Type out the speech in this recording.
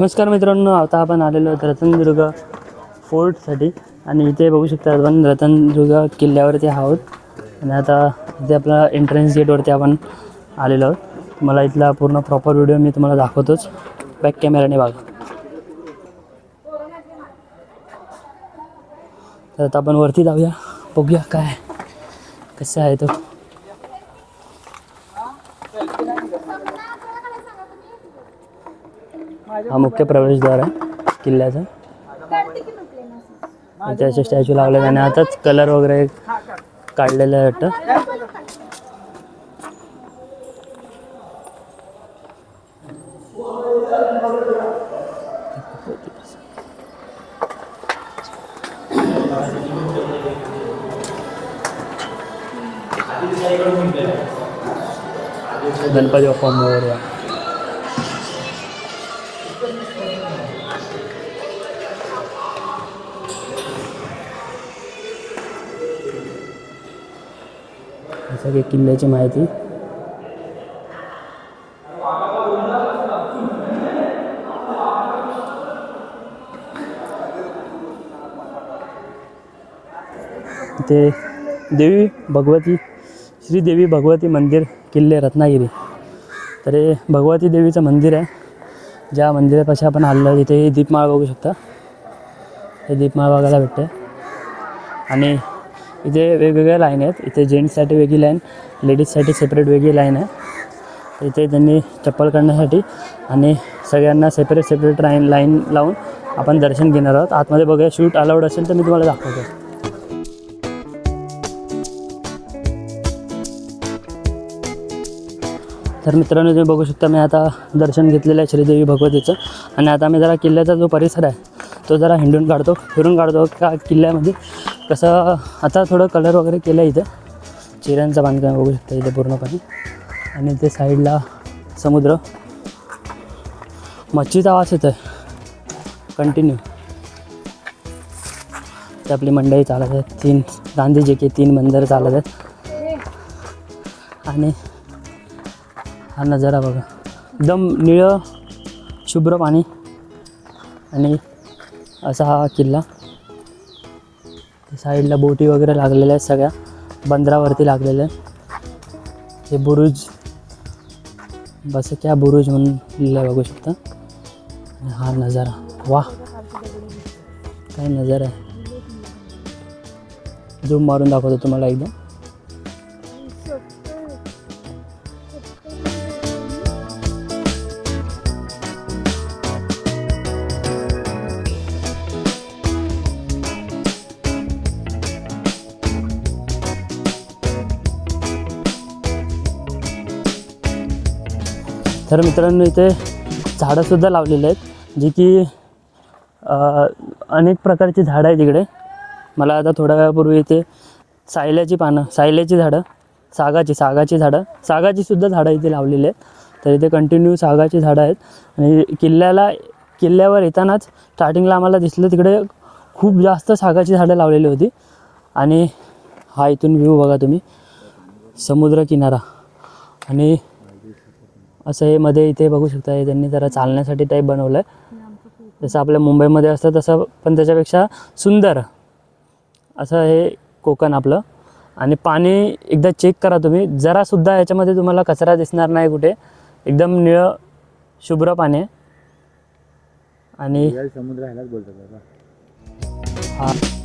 नमस्कार मित्रांनो आता आपण आलेलो आहोत रतनदुर्ग फोर्टसाठी. आणि इथे बघू शकता आपण रतनदुर्ग किल्ल्यावरती आहोत. आणि आता इथे आपला एंट्रन्स गेटवरती आपण आलेलो आहोत. मला इथला पूर्ण प्रॉपर व्हिडिओ मी तुम्हाला दाखवतोच. बॅक कॅमेराने बघा. तर आता आपण वरती जाऊया. बघूया काय कसं आहे तो. हा मुख्य प्रवेशद्वार आहे किल्ल्याचा. इथे असे स्टॅच्यू लावले आणि आताच कलर वगैरे काढलेलं आहे वाटतं. गणपती बाप्पा मोरया सगळे किल्ल्याची माहिती. ते देवी भगवती श्री देवी भगवती मंदिर किल्ले रत्नागिरी. तर हे भगवती देवीचं मंदिर आहे. ज्या मंदिरापाशी आपण आलेलो तिथे दीपमाळ बघू शकता. हे दीपमाळ बघायला भेटते आणि इथे वेगवेगळ्या लाईन आहेत. इथे जेंट्ससाठी वेगळी लाईन लेडीजसाठी सेपरेट वेगळी लाईन आहे. इथे त्यांनी चप्पल काढण्यासाठी आणि सगळ्यांना सेपरेट सेपरेट लाईन लाईन लावून आपण दर्शन घेणार आहोत. आतमध्ये बघूया शूट अलाउड असेल तर मी तुम्हाला दाखवतो. तर मित्रांनो तुम्ही बघू शकता मी आता दर्शन घेतलेलं आहे श्रीदेवी भगवतीचं. आणि आता मी जरा किल्ल्याचा जो परिसर आहे तो जरा हिंडून काढतो फिरून काढतो. का किल्ल्यामध्ये कसं आता थोडं कलर वगैरे केलं आहे इथं. चिऱ्यांचं बांधकाम बघू शकता इथे पूर्णपणे. आणि ते साईडला समुद्र. मच्छीचा आवाज येतो आहे कंटिन्यू ते आपली मंडळी चालत आहेत. तीन गांधीजी के तीन मंदिर चालत आहेत. आणि हा नजारा बघा. एकदम निळं शुभ्र पाणी आणि असा हा किल्ला. साईडला बोटी वगैरे लागलेल्या आहेत सगळ्या. बंदरावरती लागलेल्या आहेत. हे बुरुज. बस क्या बुरुज म्हणून लिहिलं बघू शकता. हा नजारा. वा काय नजारा आहे. झूम मारून दाखवतो तुम्हाला एकदम तर मित्रांनो इथे झाडंसुद्धा लावलेली आहेत जी की अनेक प्रकारची झाडं आहेत तिकडे मला आता थोड्या वेळापूर्वी इथे सायल्याची पानं सायल्याची झाडं सागाची सागाची झाडं सागाचीसुद्धा झाडं इथे लावलेली आहेत. तर इथे कंटिन्यू सागाची झाडं आहेत. आणि किल्ल्याला किल्ल्यावर येतानाच स्टार्टिंगला आम्हाला दिसलं तिकडे खूप जास्त सागाची झाडं लावलेली होती. आणि हा इथून व्ह्यू बघा तुम्ही समुद्र किनारा आणि असं हे मध्ये इथे बघू शकता हे त्यांनी जरा चालण्यासाठी टाईप बनवलं आहे जसं आपल्या मुंबईमध्ये असतं तसं पण त्याच्यापेक्षा सुंदर असं हे कोकण आपलं. आणि पाणी एकदा चेक करा तुम्ही. जरासुद्धा याच्यामध्ये तुम्हाला कचरा दिसणार नाही कुठे. एकदम निळं शुभ्र पाणी आहे. आणि समुद्र हा.